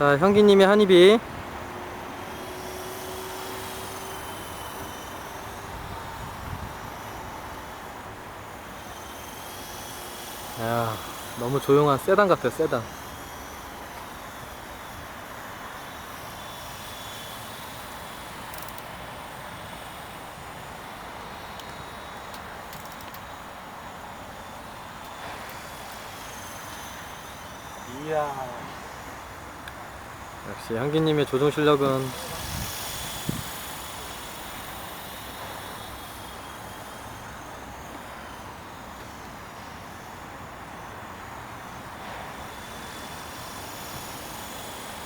자, 형기님의 한입이. 야, 너무 조용한 세단 같아, 세단. 이야. 역시 향기님의 조종 실력은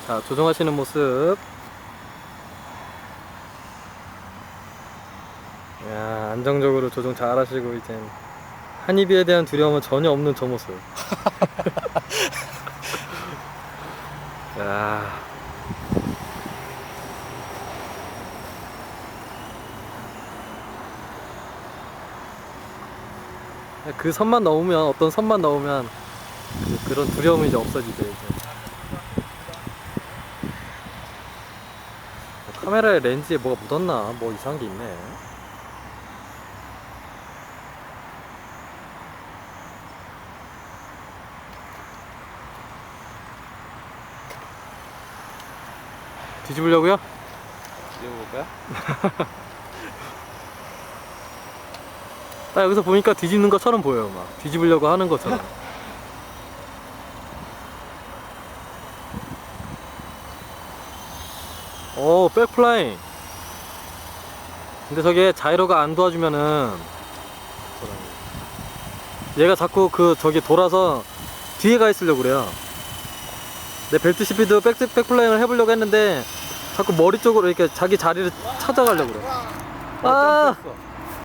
자 조종하시는 모습. 야 안정적으로 조종 잘 하시고 이제 한입에 대한 두려움은 전혀 없는 저 모습. 야 그 선만 넘으면 어떤 선만 넘으면 그, 그런 두려움이 이제 없어지죠 이제. 카메라에 렌즈에 뭐가 묻었나 뭐 이상한 게 있네 뒤집으려고요? 찍어볼까요? 딱 여기서 보니까 뒤집는 것처럼 보여요 막. 뒤집으려고 하는 것처럼. 오 백플라잉. 근데 저게 자이로가 안 도와주면은 얘가 자꾸 그 저기 돌아서 뒤에 가 있으려고 그래요 내 벨트 시피드 백, 백플라잉을 해보려고 했는데 자꾸 머리 쪽으로 이렇게 자기 자리를 찾아가려고 그래 아 점프했어.